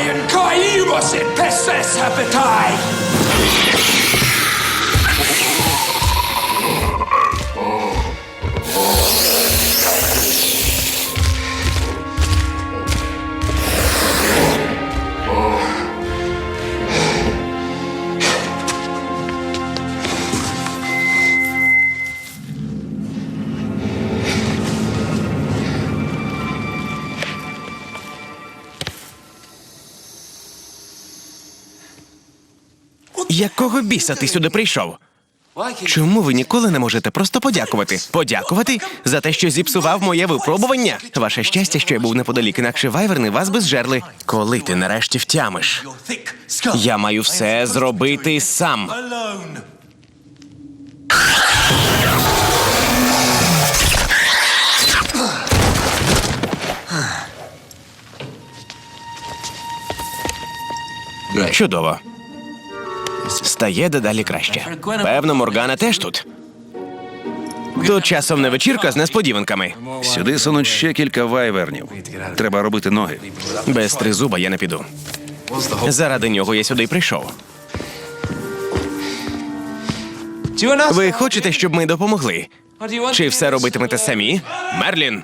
Lion Kairos in Pesses Habitai! Якого біса ти сюди прийшов? Чому ви ніколи не можете просто подякувати? Подякувати за те, що зіпсував моє випробування? Ваше щастя, що я був неподалік, інакше вайверни вас би зжерли. Коли ти нарешті втямиш? Я маю все зробити сам. Чудово. Стає дедалі краще. Певно, Моргана теж тут. Тут часом не вечірка з несподіванками. Сюди сунуть ще кілька вайвернів. Треба робити ноги. Без тризуба я не піду. Заради нього я сюди й прийшов. Ви хочете, щоб ми допомогли? Чи все робитимете самі? Мерлін,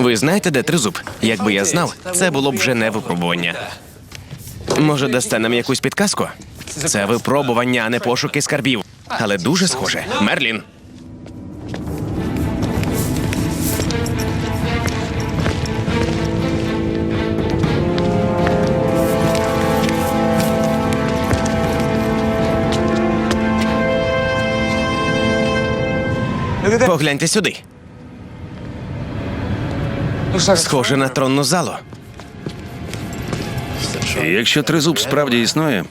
ви знаєте, де тризуб? Якби я знав, це було б вже не випробування. Може, дасте нам якусь підказку? Це випробування, а не пошуки скарбів. Але дуже схоже. Мерлін. Погляньте сюди. Схоже на тронну залу. І якщо тризуб справді існує,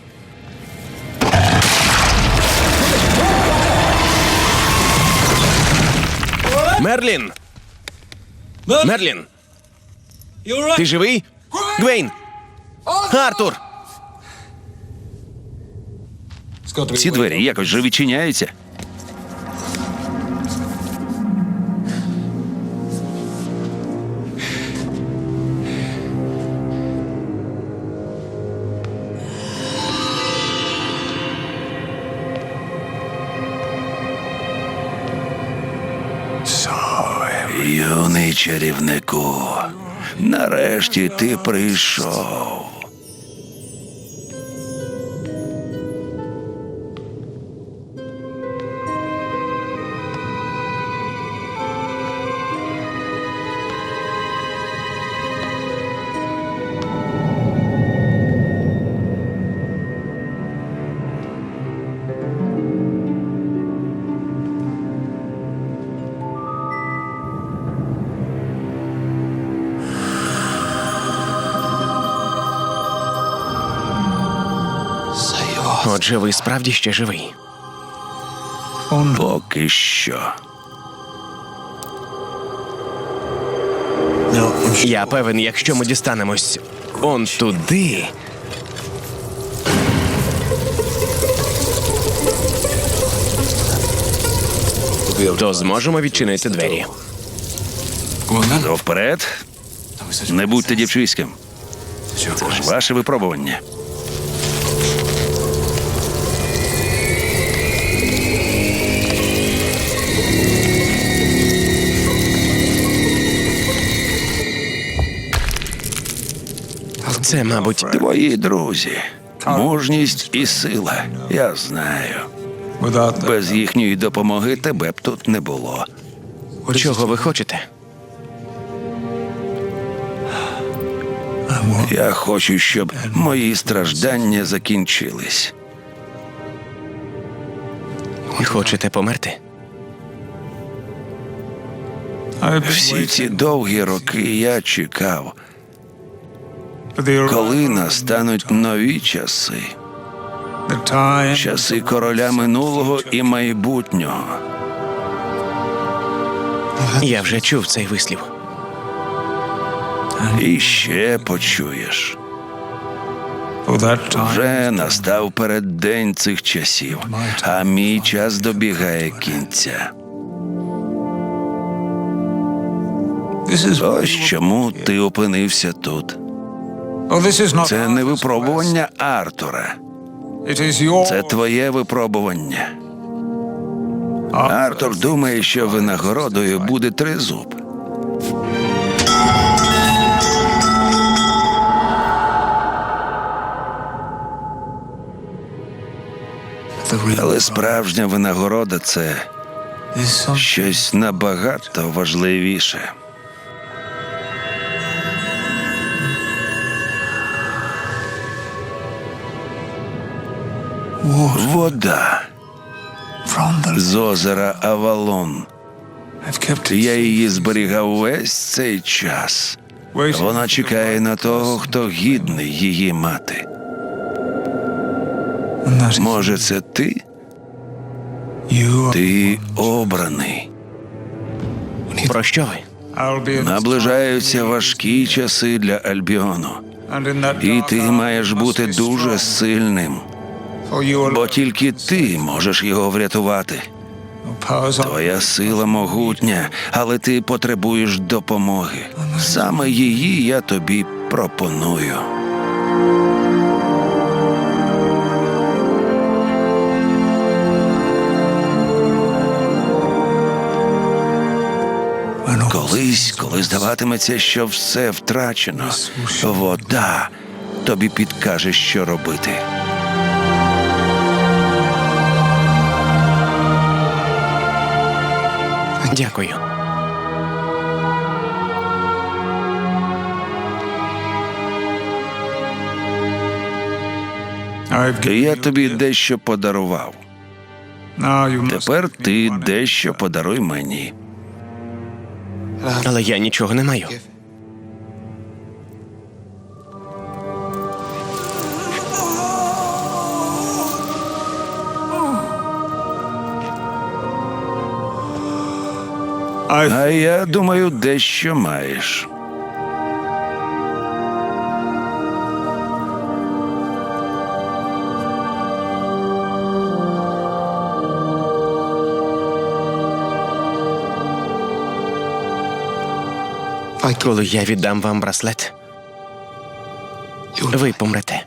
Мерлін! Мерлін! Ти живий? Гвейн! Артур! ці двері якось же відчиняються. Юний чарівнику, нарешті ти прийшов. Отже, ви справді ще живий. Поки що. Я певен, якщо ми дістанемось он туди. То зможемо відчинити двері. То вперед. Не будьте дівчиськом. Це ж ваше випробування. Це, мабуть, Твої друзі. Мужність і сила. Я знаю. Без їхньої допомоги тебе б тут не було. чого ви хочете? Я хочу, щоб мої страждання закінчились. Хочете померти? Всі ці довгі роки я чекав, коли настануть нові часи. Часи короля минулого і майбутнього. Я вже чув цей вислів. І ще почуєш. Вже настав переддень цих часів, а мій час добігає кінця. Ось чому ти опинився тут. Це не випробування Артура. Це твоє випробування. Артур думає, що винагородою буде тризуб. Але справжня винагорода це щось набагато важливіше. Вода з озера Авалон. Я її зберігав весь цей час. Вона чекає на того, хто гідний її мати. Може, це ти? Ти обраний. Про що ви? Наближаються важкі часи для Альбіону. І ти маєш бути дуже сильним, бо тільки ти можеш його врятувати. Твоя сила могутня, але ти потребуєш допомоги. Саме її я тобі пропоную. Колись, коли здаватиметься, що все втрачено, вода тобі підкаже, що робити. Дякую. Я тобі дещо подарував. Тепер ти дещо подаруй мені. Але я нічого не маю. А я думаю, дещо маєш. Коли я віддам вам браслет, ви помрете.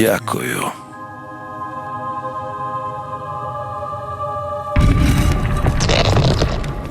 Дякую.